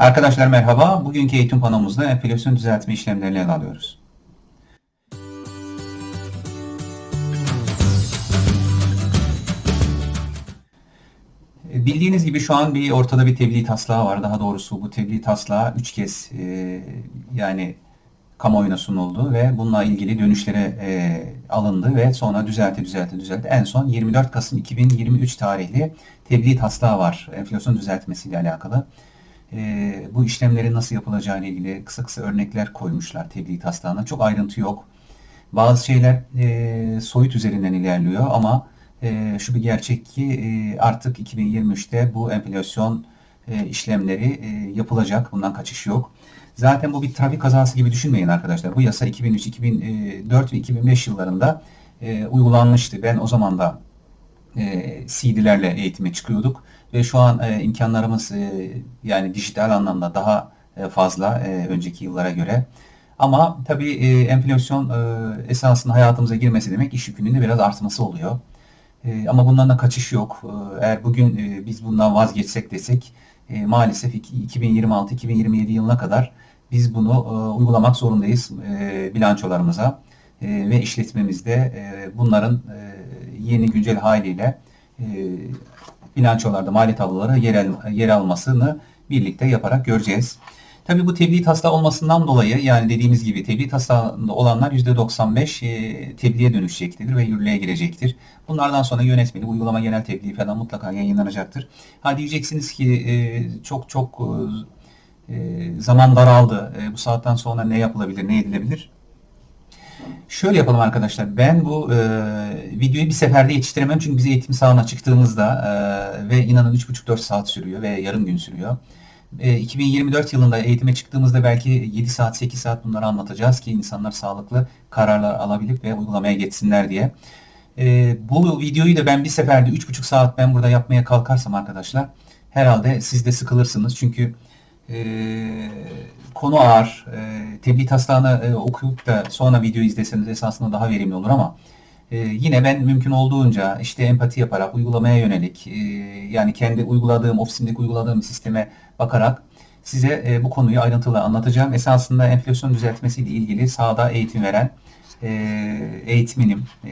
Arkadaşlar merhaba. Bugünkü eğitim panomuzda enflasyon düzeltme işlemlerini ele alıyoruz. Bildiğiniz gibi şu an bir ortada bir tebliğ taslağı var. Daha doğrusu bu tebliğ taslağı 3 kez e, yani kamuoyuna sunuldu ve bununla ilgili dönüşlere e, alındı ve sonra düzelti düzelti düzelti. En son 24 Kasım 2023 tarihli tebliğ taslağı var enflasyon düzeltmesiyle alakalı. E, bu işlemlerin nasıl yapılacağı ile ilgili kısa kısa örnekler koymuşlar tebliğ taslağına. Çok ayrıntı yok. Bazı şeyler e, soyut üzerinden ilerliyor ama e, şu bir gerçek ki e, artık 2023'te bu enflasyon e, işlemleri e, yapılacak. Bundan kaçış yok. Zaten bu bir trafik kazası gibi düşünmeyin arkadaşlar. Bu yasa 2003, 2004 ve 2005 yıllarında e, uygulanmıştı. Ben o zaman da e, CD'lerle eğitime çıkıyorduk ve şu an e, imkanlarımız e, yani dijital anlamda daha e, fazla e, önceki yıllara göre. Ama tabii e, enflasyon e, esasında hayatımıza girmesi demek iş yükünün de biraz artması oluyor. E, ama bundan da kaçış yok. E, eğer bugün e, biz bundan vazgeçsek desek e, maalesef 2026-2027 yılına kadar biz bunu e, uygulamak zorundayız e, bilançolarımıza e, ve işletmemizde e, bunların e, yeni güncel haliyle e, bilançolarda mali tabloları yer, al, yer almasını birlikte yaparak göreceğiz. Tabii bu tebliğ taslağı olmasından dolayı yani dediğimiz gibi tebliğ taslağında olanlar %95 e, tebliğe dönüşecektir ve yürürlüğe girecektir. Bunlardan sonra yönetmeli, uygulama genel tebliğ falan mutlaka yayınlanacaktır. Ha diyeceksiniz ki e, çok çok e, zaman daraldı. E, bu saatten sonra ne yapılabilir, ne edilebilir? Şöyle yapalım arkadaşlar. Ben bu e, videoyu bir seferde yetiştiremem çünkü biz eğitim sahasına çıktığımızda e, ve inanın 3,5-4 saat sürüyor ve yarım gün sürüyor. 2024 yılında eğitime çıktığımızda belki 7 saat 8 saat bunları anlatacağız ki insanlar sağlıklı kararlar alabilip ve uygulamaya geçsinler diye. bu videoyu da ben bir seferde 3,5 saat ben burada yapmaya kalkarsam arkadaşlar herhalde siz de sıkılırsınız. Çünkü konu ağır. tebliğ taslağını okuyup da sonra video izleseniz esasında daha verimli olur ama ee, yine ben mümkün olduğunca işte empati yaparak uygulamaya yönelik e, yani kendi uyguladığım ofisimdeki uyguladığım sisteme bakarak size e, bu konuyu ayrıntılı anlatacağım. Esasında enflasyon düzeltmesiyle ilgili sahada eğitim veren e, eğitmenim e,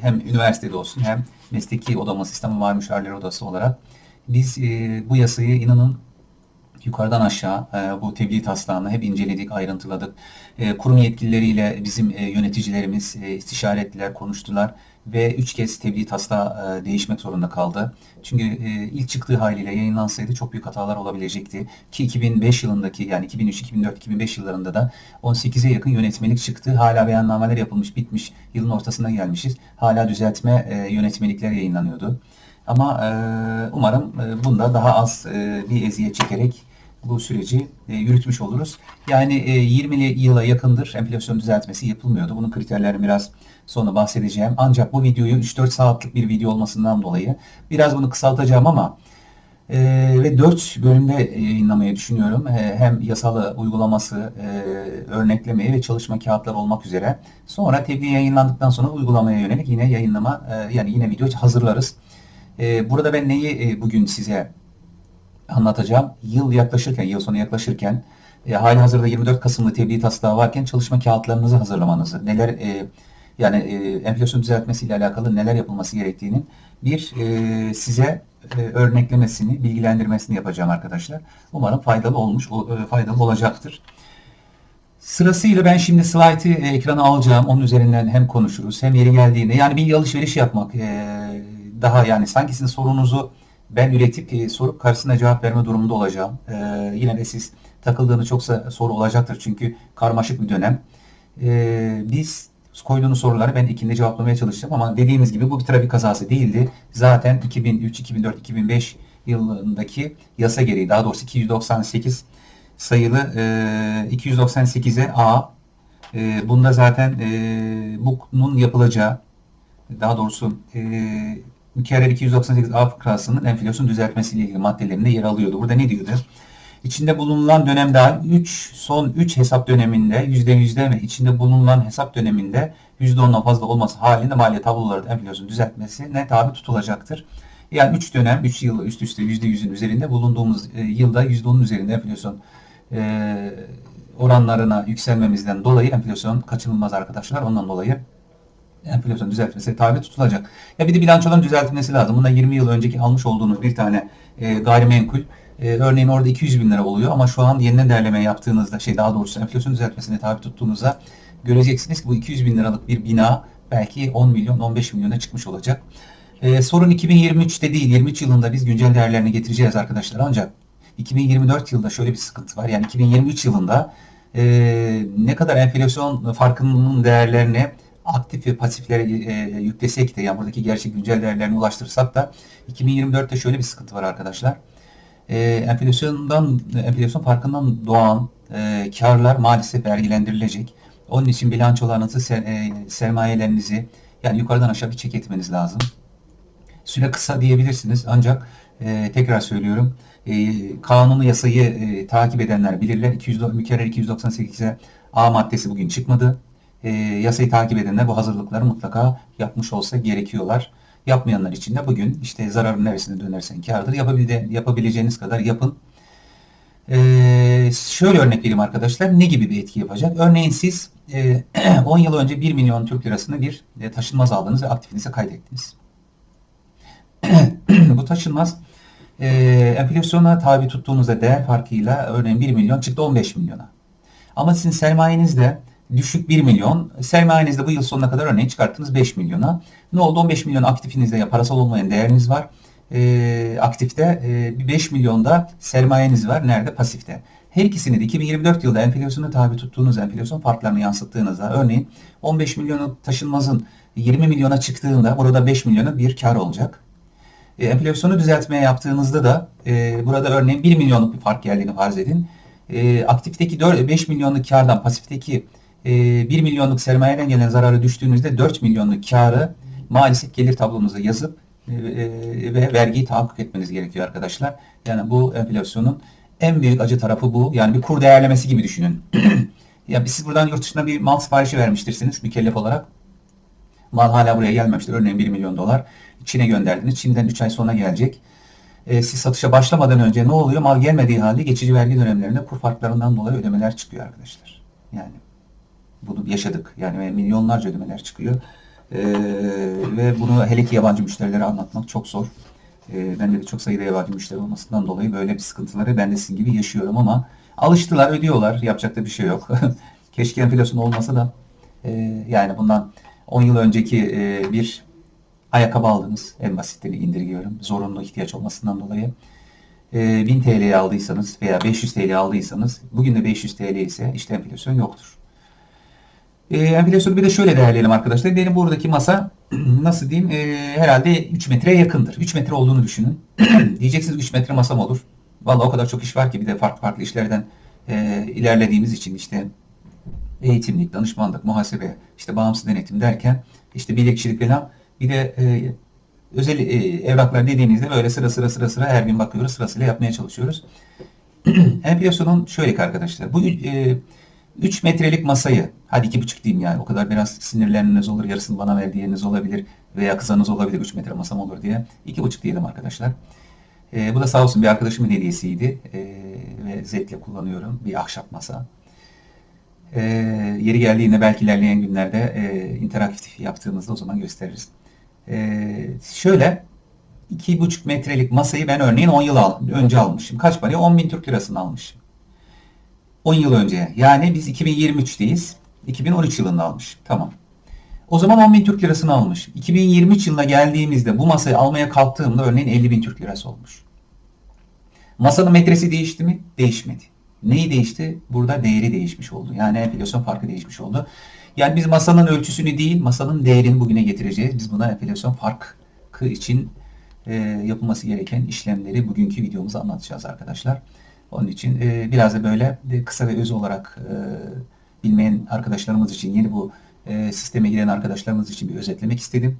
hem üniversitede olsun hem mesleki odama sistemi var müşavirler odası olarak biz e, bu yasayı inanın yukarıdan aşağı e, bu tebliğ taslağını hep inceledik, ayrıntıladık. E, kurum yetkilileriyle bizim e, yöneticilerimiz e, istişare ettiler, konuştular ve üç kez tebliğ taslağı e, değişmek zorunda kaldı. Çünkü e, ilk çıktığı haliyle yayınlansaydı çok büyük hatalar olabilecekti. Ki 2005 yılındaki yani 2003, 2004, 2005 yıllarında da 18'e yakın yönetmelik çıktı. Hala beyannameler yapılmış, bitmiş. Yılın ortasına gelmişiz. Hala düzeltme e, yönetmelikler yayınlanıyordu. Ama e, umarım e, bunda daha az e, bir eziyet çekerek bu süreci e, yürütmüş oluruz. Yani e, 20 yıla yakındır enflasyon düzeltmesi yapılmıyordu. Bunun kriterlerini biraz sonra bahsedeceğim. Ancak bu videoyu 3-4 saatlik bir video olmasından dolayı biraz bunu kısaltacağım ama e, ve 4 bölümde yayınlamayı düşünüyorum. E, hem yasal uygulaması, e, örneklemeyi ve çalışma kağıtları olmak üzere. Sonra tebliğ yayınlandıktan sonra uygulamaya yönelik yine yayınlama e, yani yine video hazırlarız. E, burada ben neyi e, bugün size anlatacağım. Yıl yaklaşırken, yıl sonu yaklaşırken e, hali hazırda 24 Kasım'da tebliğ taslağı varken çalışma kağıtlarınızı hazırlamanızı, neler e, yani e, enflasyon düzeltmesi ile alakalı neler yapılması gerektiğinin bir e, size e, örneklemesini, bilgilendirmesini yapacağım arkadaşlar. Umarım faydalı olmuş, o, e, faydalı olacaktır. Sırasıyla ben şimdi slaytı e, ekrana alacağım. Onun üzerinden hem konuşuruz hem yeri geldiğinde. Yani bir alışveriş yapmak e, daha yani sanki sizin sorunuzu ben üretip e, sorup karşısına cevap verme durumunda olacağım. E, yine de siz takıldığınız çoksa soru olacaktır çünkü karmaşık bir dönem. E, biz koyduğunuz soruları ben ikinde cevaplamaya çalışacağım ama dediğimiz gibi bu bir trafik kazası değildi. Zaten 2003, 2004, 2005 yılındaki yasa gereği daha doğrusu 298 sayılı e, 298'e A e, bunda zaten e, bunun yapılacağı daha doğrusu e, mükerrer 298 A fıkrasının enflasyon düzeltmesiyle ilgili maddelerinde yer alıyordu. Burada ne diyordu? İçinde bulunan dönem dahil 3 son 3 hesap döneminde %100'de ve içinde bulunan hesap döneminde %10'dan fazla olması halinde maliyet tabloları enflasyon düzeltmesine tabi tutulacaktır. Yani 3 dönem, 3 yıl üst üste %100'ün üzerinde bulunduğumuz e, yılda %10'un üzerinde enflasyon e, oranlarına yükselmemizden dolayı enflasyon kaçınılmaz arkadaşlar. Ondan dolayı enflasyon düzeltmesi tabi tutulacak. Ya bir de bilançoların düzeltilmesi lazım. Bunda 20 yıl önceki almış olduğunuz bir tane e, gayrimenkul e, örneğin orada 200 bin lira oluyor ama şu an yeniden değerleme yaptığınızda şey daha doğrusu enflasyon düzeltmesine tabi tuttuğunuzda göreceksiniz ki bu 200 bin liralık bir bina belki 10 milyon 15 milyona çıkmış olacak. E, sorun 2023'te değil 23 yılında biz güncel değerlerini getireceğiz arkadaşlar ancak 2024 yılında şöyle bir sıkıntı var. Yani 2023 yılında e, ne kadar enflasyon farkının değerlerini aktif ve pasiflere e, yüklesek de yani buradaki gerçek güncel değerlerine ulaştırırsak da 2024'te şöyle bir sıkıntı var arkadaşlar. E, enflasyondan enflasyon farkından doğan e, karlar maalesef vergilendirilecek. Onun için bilançolarınızı, ser, e, sermayelerinizi yani yukarıdan aşağı bir çek etmeniz lazım. Süre kısa diyebilirsiniz ancak e, tekrar söylüyorum e, kanunu yasayı e, takip edenler bilirler. 200, mükerrer 298'e A maddesi bugün çıkmadı. E, yasayı takip edenler bu hazırlıkları mutlaka yapmış olsa gerekiyorlar. Yapmayanlar için de bugün işte zararın neresine dönersen kardır. Yapabile, yapabileceğiniz kadar yapın. Ee, şöyle örnek vereyim arkadaşlar. Ne gibi bir etki yapacak? Örneğin siz e, 10 yıl önce 1 milyon Türk lirasını bir e, taşınmaz aldınız ve aktifinize kaydettiniz. Bu taşınmaz e, enflasyona tabi tuttuğunuzda değer farkıyla örneğin 1 milyon çıktı 15 milyona. Ama sizin sermayenizde düşük 1 milyon, sermayenizde bu yıl sonuna kadar örneğin çıkarttınız 5 milyona. Ne oldu? 15 milyon aktifinizde ya parasal olmayan değeriniz var. E, aktifte e, 5 milyonda sermayeniz var. Nerede? Pasifte. Her ikisini de 2024 yılında enflasyona tabi tuttuğunuz enflasyon farklarını yansıttığınızda örneğin 15 milyonu taşınmazın 20 milyona çıktığında burada 5 milyona bir kar olacak. E, enflasyonu düzeltmeye yaptığınızda da e, burada örneğin 1 milyonluk bir fark geldiğini farz edin. E, aktifteki 4, 5 milyonluk kardan pasifteki 1 milyonluk sermayeden gelen zararı düştüğünüzde 4 milyonluk karı maalesef gelir tablonuza yazıp e, e, ve vergiyi tahakkuk etmeniz gerekiyor arkadaşlar. Yani bu enflasyonun en büyük acı tarafı bu. Yani bir kur değerlemesi gibi düşünün. ya siz buradan yurt dışına bir mal siparişi vermiştirsiniz mükellef olarak. Mal hala buraya gelmemiştir. Örneğin 1 milyon dolar. Çin'e gönderdiniz. Çin'den 3 ay sonra gelecek. E, siz satışa başlamadan önce ne oluyor? Mal gelmediği halde geçici vergi dönemlerinde kur farklarından dolayı ödemeler çıkıyor arkadaşlar. Yani bunu yaşadık. Yani milyonlarca ödemeler çıkıyor. E, ve bunu hele ki yabancı müşterilere anlatmak çok zor. E, ben de çok sayıda yabancı müşteri olmasından dolayı böyle bir sıkıntıları ben de sizin gibi yaşıyorum ama alıştılar, ödüyorlar. Yapacak da bir şey yok. Keşke enflasyon olmasa da e, yani bundan 10 yıl önceki e, bir ayakkabı aldınız. En basitleri indirgiyorum. Zorunlu ihtiyaç olmasından dolayı. E, 1000 TL'ye aldıysanız veya 500 TL aldıysanız bugün de 500 TL ise işte enflasyon yoktur. E, enflasyonu bir de şöyle değerleyelim arkadaşlar. Benim buradaki masa nasıl diyeyim e, herhalde 3 metreye yakındır. 3 metre olduğunu düşünün. Diyeceksiniz 3 metre masam olur. Vallahi o kadar çok iş var ki bir de farklı farklı işlerden e, ilerlediğimiz için işte eğitimlik, danışmanlık, muhasebe, işte bağımsız denetim derken işte bilekçilik falan bir de e, özel e, evraklar dediğinizde böyle sıra sıra sıra sıra her gün bakıyoruz sırasıyla yapmaya çalışıyoruz. Enflasyonun şöyle ki arkadaşlar bu e, 3 metrelik masayı hadi 2,5 diyeyim yani o kadar biraz sinirleniniz olur yarısını bana ver diyeniz olabilir veya kızanız olabilir 3 metre masam olur diye 2,5 diyelim arkadaşlar. E, bu da sağ olsun bir arkadaşımın hediyesiydi e, ve zevkle kullanıyorum bir ahşap masa. E, yeri geldiğinde belki ilerleyen günlerde e, interaktif yaptığımızda o zaman gösteririz. E, şöyle 2,5 metrelik masayı ben örneğin 10 yıl al, önce almışım. Kaç paraya? 10 bin Türk lirasını almışım. 10 yıl önce. Yani biz 2023'teyiz. 2013 yılında almış. Tamam. O zaman 10 bin Türk lirasını almış. 2023 yılına geldiğimizde bu masayı almaya kalktığımda örneğin 50 bin Türk lirası olmuş. Masanın metresi değişti mi? Değişmedi. Neyi değişti? Burada değeri değişmiş oldu. Yani enflasyon farkı değişmiş oldu. Yani biz masanın ölçüsünü değil, masanın değerini bugüne getireceğiz. Biz buna enflasyon farkı için e, yapılması gereken işlemleri bugünkü videomuzda anlatacağız arkadaşlar. Onun için e, biraz da böyle kısa ve öz olarak e, bilmeyen arkadaşlarımız için, yeni bu e, sisteme giren arkadaşlarımız için bir özetlemek istedim.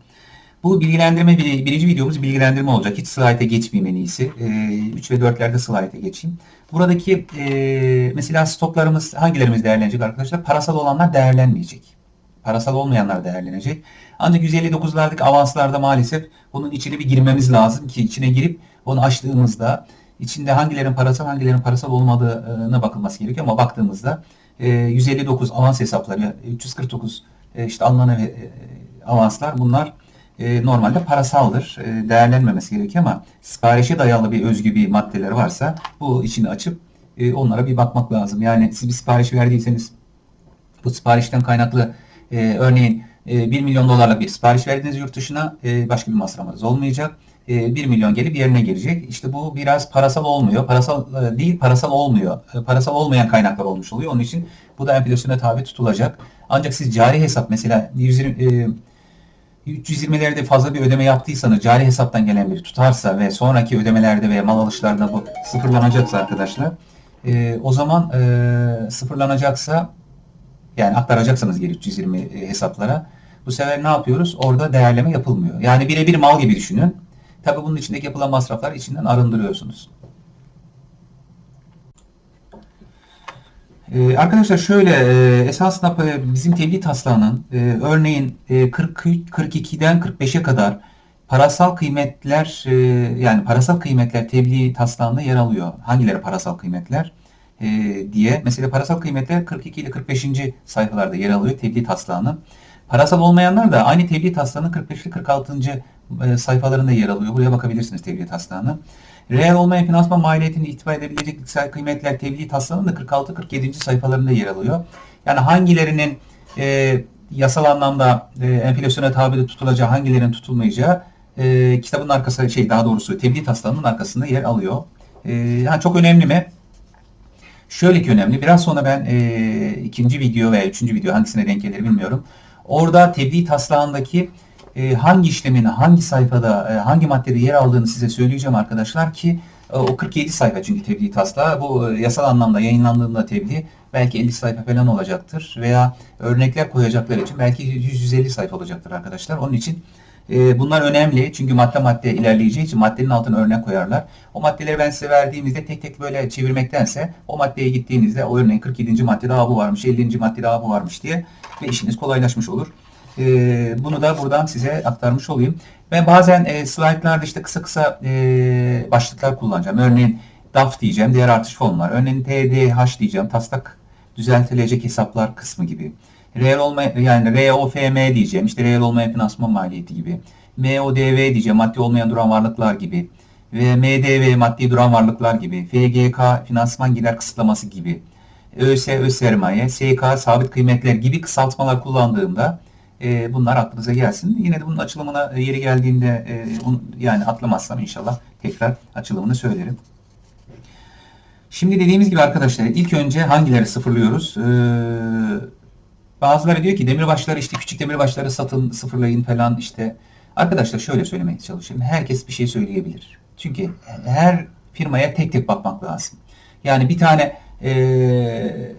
Bu bilgilendirme birinci videomuz bilgilendirme olacak. Hiç slayta geçmeyeyim en iyisi. E, 3 ve 4'lerde slayta geçeyim. Buradaki e, mesela stoklarımız hangilerimiz değerlenecek arkadaşlar? Parasal olanlar değerlenmeyecek. Parasal olmayanlar değerlenecek. Ancak 159'lardaki avanslarda maalesef bunun içine bir girmemiz lazım ki içine girip onu açtığımızda içinde hangilerin parasal hangilerin parasal olmadığına bakılması gerekiyor ama baktığımızda 159 avans hesapları 349 işte alınan e, avanslar bunlar e, normalde parasaldır. E, değerlenmemesi gerekiyor ama siparişe dayalı bir özgü bir maddeler varsa bu içini açıp e, onlara bir bakmak lazım. Yani siz bir sipariş verdiyseniz bu siparişten kaynaklı e, örneğin e, 1 milyon dolarlık bir sipariş verdiniz yurt dışına e, başka bir masrafınız olmayacak. E, 1 milyon gelip yerine gelecek. İşte bu biraz parasal olmuyor. Parasal e, değil parasal olmuyor. E, parasal olmayan kaynaklar olmuş oluyor. Onun için bu da enflasyona tabi tutulacak. Ancak siz cari hesap mesela 120, e, 320'lerde fazla bir ödeme yaptıysanız cari hesaptan gelen bir tutarsa ve sonraki ödemelerde veya mal alışlarında bu sıfırlanacaksa arkadaşlar e, o zaman e, sıfırlanacaksa yani aktaracaksanız geri 320 hesaplara bu sefer ne yapıyoruz? Orada değerleme yapılmıyor. Yani birebir mal gibi düşünün. Tabii bunun içindeki yapılan masraflar içinden arındırıyorsunuz. Ee, arkadaşlar şöyle e, esasında bizim tebliğ taslağının e, örneğin e, 40, 42'den 45'e kadar parasal kıymetler e, yani parasal kıymetler tebliğ taslağında yer alıyor. Hangileri parasal kıymetler e, diye. Mesela parasal kıymetler 42 ile 45. sayfalarda yer alıyor tebliğ taslağının. Parasal olmayanlar da aynı tebliğ taslağının 45 ile 46. E, sayfalarında yer alıyor. Buraya bakabilirsiniz tebliğ taslağına. Reel olmayan finansman maliyetini itibar edebilecek iksel kıymetler tebliğ taslağının da 46-47. sayfalarında yer alıyor. Yani hangilerinin e, yasal anlamda e, enflasyona tabi tutulacağı, hangilerinin tutulmayacağı e, kitabın arkası şey daha doğrusu tebliğ taslağının arkasında yer alıyor. E, yani çok önemli mi? Şöyle ki önemli. Biraz sonra ben e, ikinci video veya üçüncü video hangisine denk gelir bilmiyorum. Orada tebliğ taslağındaki e, hangi işlemin hangi sayfada, e, hangi maddede yer aldığını size söyleyeceğim arkadaşlar ki e, o 47 sayfa çünkü tebliğ taslağı. Bu e, yasal anlamda yayınlandığında tebliğ belki 50 sayfa falan olacaktır veya örnekler koyacaklar için belki 100-150 sayfa olacaktır arkadaşlar. Onun için e, bunlar önemli çünkü madde madde ilerleyeceği için maddenin altına örnek koyarlar. O maddeleri ben size verdiğimizde tek tek böyle çevirmektense o maddeye gittiğinizde o örneğin 47. maddede bu varmış, 50. maddede bu varmış diye ve işiniz kolaylaşmış olur. E, bunu da buradan size aktarmış olayım. Ben bazen e, slaytlarda işte kısa kısa e, başlıklar kullanacağım. Örneğin DAF diyeceğim, diğer artış fonlar. Örneğin TDH diyeceğim, taslak düzeltilecek hesaplar kısmı gibi. Reel olma yani ROFM diyeceğim, işte reel olmayan finansman maliyeti gibi. MODV diyeceğim, maddi olmayan duran varlıklar gibi. Ve MDV maddi duran varlıklar gibi. FGK finansman gider kısıtlaması gibi. ÖS, öz sermaye, SK sabit kıymetler gibi kısaltmalar kullandığımda e, bunlar aklınıza gelsin. Yine de bunun açılımına e, yeri geldiğinde e, un, yani atlamazsam inşallah tekrar açılımını söylerim. Şimdi dediğimiz gibi arkadaşlar ilk önce hangileri sıfırlıyoruz? Ee, bazıları diyor ki demirbaşları işte küçük demirbaşları satın sıfırlayın falan işte. Arkadaşlar şöyle söylemeye çalışıyorum. Herkes bir şey söyleyebilir. Çünkü her firmaya tek tek bakmak lazım. Yani bir tane e, bu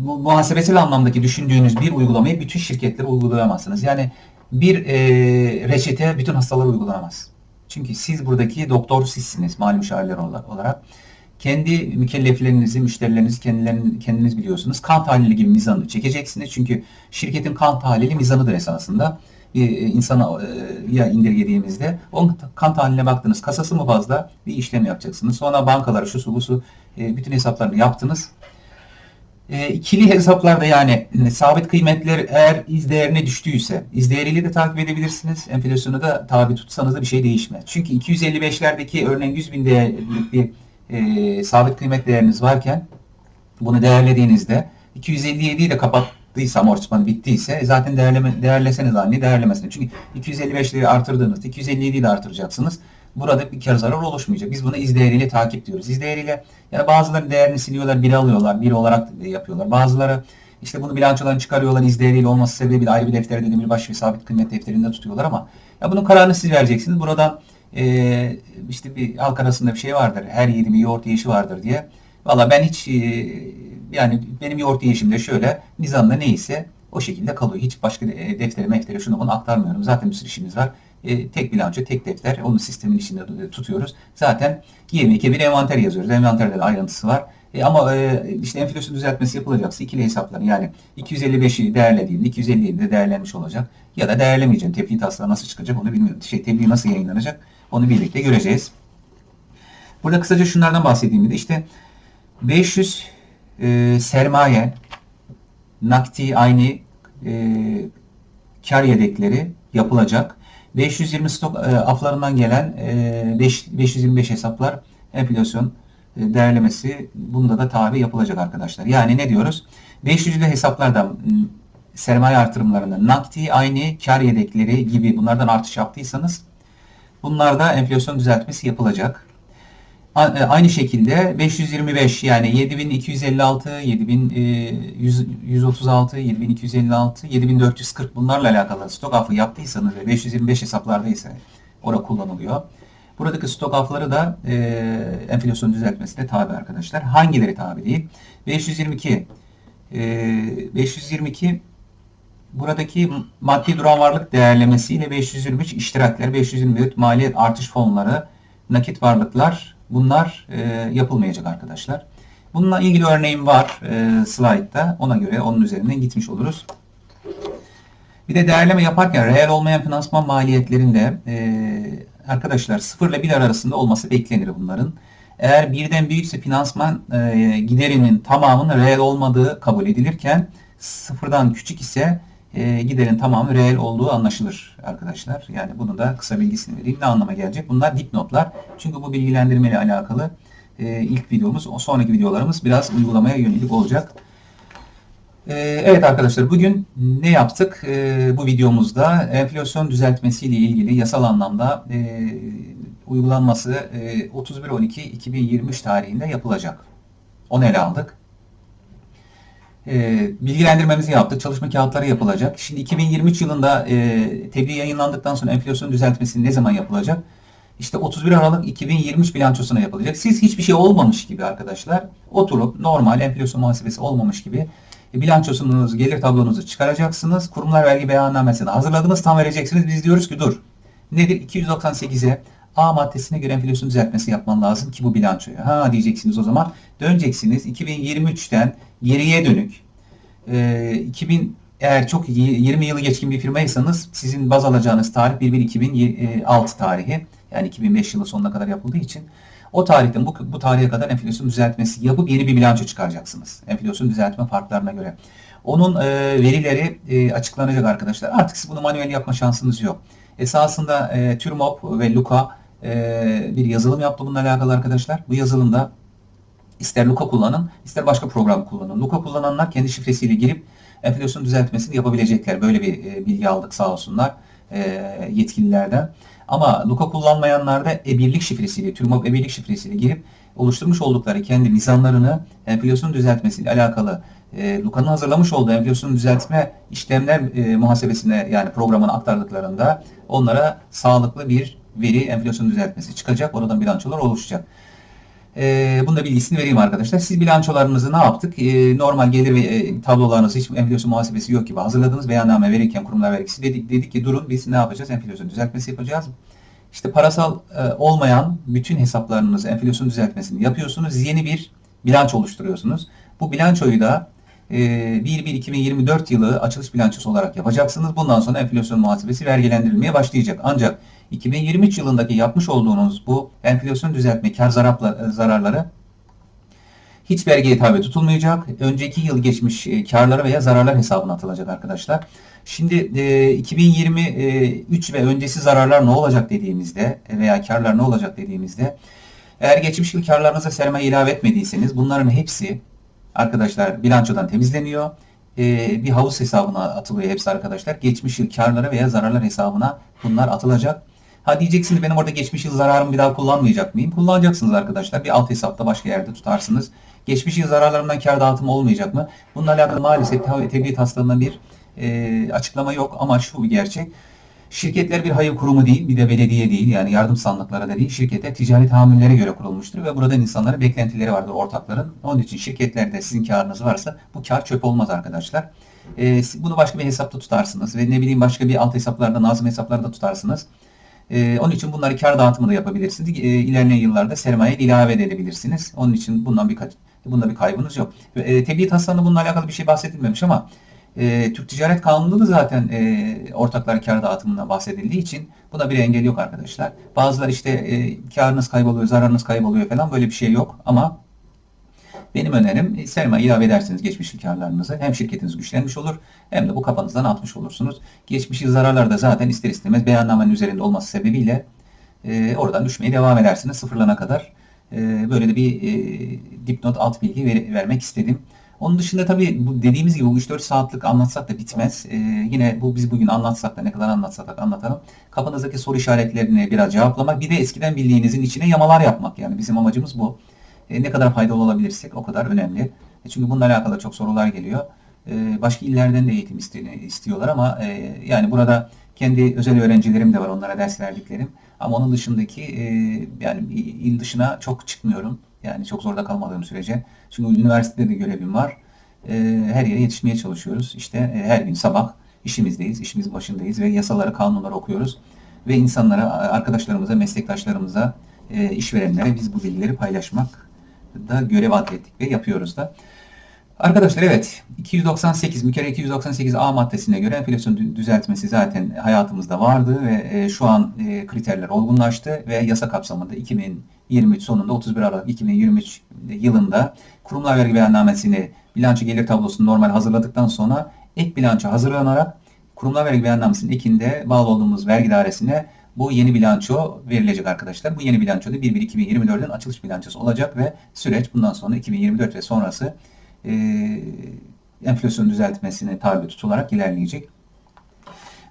muhasebesel anlamdaki düşündüğünüz bir uygulamayı bütün şirketlere uygulayamazsınız. Yani bir e, reçete bütün hastalara uygulanamaz. Çünkü siz buradaki doktor sizsiniz mali müşavirler olarak. Kendi mükelleflerinizi, müşterilerinizi kendilerini, kendiniz biliyorsunuz. Kan tahlili gibi mizanı çekeceksiniz. Çünkü şirketin kan tahlili mizanıdır esasında. E, insana e, ya indirgediğimizde o kan tahliline baktınız. Kasası mı fazla? Bir işlem yapacaksınız. Sonra bankaları şu su bu su e, bütün hesaplarını yaptınız e, ikili hesaplarda yani e, sabit kıymetler eğer iz değerine düştüyse iz değeriyle de takip edebilirsiniz. Enflasyonu da tabi tutsanız da bir şey değişmez. Çünkü 255'lerdeki örneğin 100 bin değerlik bir e, sabit kıymet değeriniz varken bunu değerlediğinizde 257'yi de kapattıysa amortisman bittiyse zaten değerleme, değerleseniz aynı değerlemesine. Çünkü 255'leri artırdığınızda 257'yi de artıracaksınız burada bir kar zarar oluşmayacak. Biz bunu iz değeriyle takip diyoruz. İz değeriyle yani bazıları değerini siliyorlar, biri alıyorlar, biri olarak yapıyorlar. Bazıları işte bunu bilançodan çıkarıyorlar, iz değeriyle olması sebebiyle ayrı bir defterde de bir baş ve sabit kıymet defterinde tutuyorlar ama ya bunun kararını siz vereceksiniz. Buradan e, işte bir halk arasında bir şey vardır. Her yerin bir yoğurt yiyişi vardır diye. Valla ben hiç e, yani benim yoğurt yiyişimde şöyle nizamda neyse o şekilde kalıyor. Hiç başka e, deftere meftere şunu bunu aktarmıyorum. Zaten bir sürü işimiz var. E, tek bilanço, tek defter. Onu sistemin içinde tutuyoruz. Zaten 22 bir envanter yazıyoruz. Envanterde de ayrıntısı var. E ama e, işte enflasyon düzeltmesi yapılacaksa ikili hesaplar yani 255'i değerlediğinde 250 de değerlenmiş olacak. Ya da değerlemeyeceğim. Tebliğ taslağı nasıl çıkacak onu bilmiyorum. Şey, tebliğ nasıl yayınlanacak onu birlikte göreceğiz. Burada kısaca şunlardan bahsedeyim de işte 500 e, sermaye nakdi aynı e, kar yedekleri yapılacak. 520 stok e, aflarından gelen e, 5, 525 hesaplar enflasyon e, değerlemesi bunda da tabi yapılacak arkadaşlar. Yani ne diyoruz? 500'lü hesaplardan sermaye artırımlarında nakdi aynı kar yedekleri gibi bunlardan artış yaptıysanız bunlarda enflasyon düzeltmesi yapılacak. E, aynı şekilde 525 yani 7256, 7136, 7256, 7440 bunlarla alakalı stok affı yaptıysanız ve 525 hesaplardaysa orada kullanılıyor. Buradaki stok afları da e, enflasyon düzeltmesine tabi arkadaşlar. Hangileri tabi değil? 522 e, 522 buradaki maddi duran varlık değerlemesiyle 523 iştirakler, 524 maliyet artış fonları, nakit varlıklar bunlar e, yapılmayacak arkadaşlar. Bununla ilgili örneğim var e, slaytta. Ona göre onun üzerinden gitmiş oluruz. Bir de değerleme yaparken reel olmayan finansman maliyetlerinde e, arkadaşlar 0 ile 1 arasında olması beklenir bunların. Eğer birden büyükse finansman e, giderinin tamamının reel olmadığı kabul edilirken sıfırdan küçük ise e, giderin tamamı reel olduğu anlaşılır arkadaşlar. Yani bunu da kısa bilgisini vereyim. Ne anlama gelecek? Bunlar dipnotlar. Çünkü bu bilgilendirme ile alakalı e, ilk videomuz, o sonraki videolarımız biraz uygulamaya yönelik olacak. E, evet arkadaşlar bugün ne yaptık? Bu videomuzda enflasyon düzeltmesi ile ilgili yasal anlamda uygulanması e, 31.12.2023 tarihinde yapılacak. Onu ele aldık e, bilgilendirmemizi yaptık. Çalışma kağıtları yapılacak. Şimdi 2023 yılında e, tebliğ yayınlandıktan sonra enflasyon düzeltmesi ne zaman yapılacak? İşte 31 Aralık 2023 bilançosuna yapılacak. Siz hiçbir şey olmamış gibi arkadaşlar oturup normal enflasyon muhasebesi olmamış gibi e, bilançosunuzu, gelir tablonuzu çıkaracaksınız. Kurumlar vergi beyannamesini hazırladınız, tam vereceksiniz. Biz diyoruz ki dur. Nedir? 298'e A maddesine göre enflasyon düzeltmesi yapman lazım ki bu bilançoya. Ha diyeceksiniz o zaman. Döneceksiniz 2023'ten geriye dönük. E, 2000 eğer çok 20 yılı geçkin bir firmaysanız sizin baz alacağınız tarih 1-1-2006 tarihi. Yani 2005 yılı sonuna kadar yapıldığı için o tarihten bu, bu tarihe kadar enflasyon düzeltmesi yapıp yeni bir bilanço çıkaracaksınız. Enflasyon düzeltme farklarına göre. Onun e, verileri e, açıklanacak arkadaşlar. Artık siz bunu manuel yapma şansınız yok. Esasında e, TÜRMOP ve LUKA e, bir yazılım yaptı bununla alakalı arkadaşlar. Bu yazılımda ister Luka kullanın, ister başka program kullanın. Luka kullananlar kendi şifresiyle girip enflasyon düzeltmesini yapabilecekler. Böyle bir e, bilgi aldık sağ olsunlar e, yetkililerden. Ama Luka kullanmayanlar da e-birlik şifresiyle, TÜRMOP e-birlik şifresiyle girip oluşturmuş oldukları kendi mizanlarını enflasyon düzeltmesiyle alakalı e, Luka'nın hazırlamış olduğu enflasyon düzeltme işlemler e, muhasebesine yani programına aktardıklarında onlara sağlıklı bir veri enflasyon düzeltmesi çıkacak. Oradan bilançolar oluşacak. E, bunu da bilgisini vereyim arkadaşlar. Siz bilançolarınızı ne yaptık? E, normal gelir ve e, tablolarınızı hiç enflasyon muhasebesi yok gibi hazırladınız. Beyanname verirken kurumlar vergisi dedik, dedik ki durun biz ne yapacağız? Enflasyon düzeltmesi yapacağız. İşte parasal e, olmayan bütün hesaplarınızı enflasyon düzeltmesini yapıyorsunuz. Yeni bir bilanço oluşturuyorsunuz. Bu bilançoyu da 1-1-2024 e, yılı açılış bilançosu olarak yapacaksınız. Bundan sonra enflasyon muhasebesi vergilendirilmeye başlayacak. Ancak 2023 yılındaki yapmış olduğunuz bu enflasyon düzeltme kar zararları hiç vergiye tabi tutulmayacak. Önceki yıl geçmiş e, karları veya zararlar hesabına atılacak arkadaşlar. Şimdi e, 2023 ve öncesi zararlar ne olacak dediğimizde veya karlar ne olacak dediğimizde eğer geçmiş yıl karlarınıza sermaye ilave etmediyseniz bunların hepsi arkadaşlar bilançodan temizleniyor. E, bir havuz hesabına atılıyor hepsi arkadaşlar. Geçmiş yıl karları veya zararlar hesabına bunlar atılacak. Ha diyeceksiniz benim orada geçmiş yıl zararımı bir daha kullanmayacak mıyım? Kullanacaksınız arkadaşlar. Bir alt hesapta başka yerde tutarsınız. Geçmiş yıl zararlarından kar dağıtımı olmayacak mı? Bununla alakalı maalesef tebliğ taslağında bir e, açıklama yok ama şu bir gerçek. Şirketler bir hayır kurumu değil, bir de belediye değil. Yani yardım sandıkları da değil. Şirketler ticari tahammüllere göre kurulmuştur ve buradan insanların beklentileri vardır ortakların. Onun için şirketlerde sizin karınız varsa bu kar çöp olmaz arkadaşlar. Ee, bunu başka bir hesapta tutarsınız ve ne bileyim başka bir alt hesaplarda, nazım hesaplarda tutarsınız. Ee, onun için bunları kar dağıtımı da yapabilirsiniz. Ee, ilerleyen yıllarda sermaye ilave edebilirsiniz. Onun için bundan birkaç Bunda bir kaybınız yok. E, tebliğ taslağında bununla alakalı bir şey bahsedilmemiş ama e, Türk Ticaret Kanunu'nda da zaten e, ortaklar kar dağıtımından bahsedildiği için buna bir engel yok arkadaşlar. Bazıları işte e, karınız kayboluyor, zararınız kayboluyor falan böyle bir şey yok ama benim önerim e, sermaye ilave edersiniz geçmiş karlarınızı. Hem şirketiniz güçlenmiş olur hem de bu kafanızdan atmış olursunuz. Geçmiş zararlar da zaten ister istemez beyannamenin üzerinde olması sebebiyle e, oradan düşmeye devam edersiniz sıfırlana kadar. E, böyle de bir e, dipnot alt bilgi ver, vermek istedim. Onun dışında tabii bu dediğimiz gibi bu 3-4 saatlik anlatsak da bitmez. Ee, yine bu biz bugün anlatsak da ne kadar anlatsak da anlatalım. Kafanızdaki soru işaretlerini biraz cevaplamak. Bir de eskiden bildiğinizin içine yamalar yapmak. Yani bizim amacımız bu. Ee, ne kadar faydalı olabilirsek o kadar önemli. E, çünkü bununla alakalı çok sorular geliyor. Ee, başka illerden de eğitim istiyorlar ama e, yani burada kendi özel öğrencilerim de var onlara ders verdiklerim. Ama onun dışındaki e, yani il dışına çok çıkmıyorum. Yani çok zorda kalmadığım sürece. Çünkü üniversitede de görevim var. E, her yere yetişmeye çalışıyoruz. İşte e, her gün sabah işimizdeyiz, işimiz başındayız ve yasaları, kanunları okuyoruz. Ve insanlara, arkadaşlarımıza, meslektaşlarımıza, e, işverenlere biz bu bilgileri paylaşmak da görev atlettik ve yapıyoruz da. Arkadaşlar evet 298 bir kere 298 A maddesine göre enflasyon düzeltmesi zaten hayatımızda vardı ve e, şu an e, kriterler olgunlaştı ve yasa kapsamında 2023 sonunda 31 Aralık 2023 yılında kurumlar vergi beyannamesini bilanço gelir tablosunu normal hazırladıktan sonra ek bilanço hazırlanarak kurumlar vergi beyannamesinin ekinde bağlı olduğumuz vergi dairesine bu yeni bilanço verilecek arkadaşlar. Bu yeni bilanço da 1-1-2024'ün açılış bilançosu olacak ve süreç bundan sonra 2024 ve sonrası e, enflasyon düzeltmesine tabi tutularak ilerleyecek.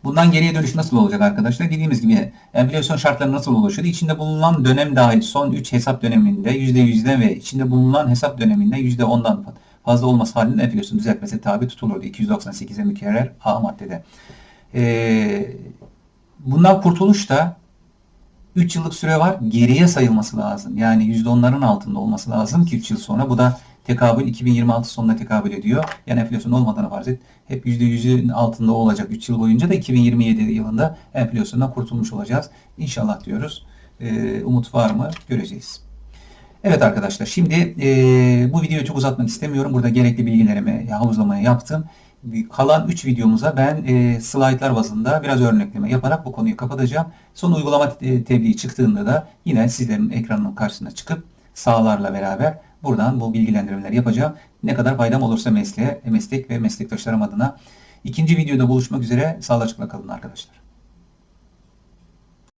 Bundan geriye dönüş nasıl olacak arkadaşlar? Dediğimiz gibi enflasyon şartları nasıl oluşuyor? İçinde bulunan dönem dahil son 3 hesap döneminde %100'den ve içinde bulunan hesap döneminde %10'dan fazla olması halinde enflasyon düzeltmesi tabi tutulurdu. 298'e mükerrer A maddede. Ee, bundan kurtuluş da 3 yıllık süre var. Geriye sayılması lazım. Yani %10'ların altında olması lazım ki 3 yıl sonra. Bu da tekabül 2026 sonuna tekabül ediyor. Yani enflasyon olmadığını farz et. Hep %100'ün altında olacak 3 yıl boyunca da 2027 yılında enflasyondan kurtulmuş olacağız. İnşallah diyoruz. Ee, umut var mı? Göreceğiz. Evet arkadaşlar şimdi e, bu videoyu çok uzatmak istemiyorum. Burada gerekli bilgilerimi havuzlamayı yaptım. Kalan 3 videomuza ben e, slaytlar bazında biraz örnekleme yaparak bu konuyu kapatacağım. Son uygulama tebliği çıktığında da yine sizlerin ekranının karşısına çıkıp sağlarla beraber buradan bu bilgilendirmeleri yapacağım. Ne kadar faydam olursa mesleğe, meslek ve meslektaşlarım adına. İkinci videoda buluşmak üzere. Sağlıcakla kalın arkadaşlar.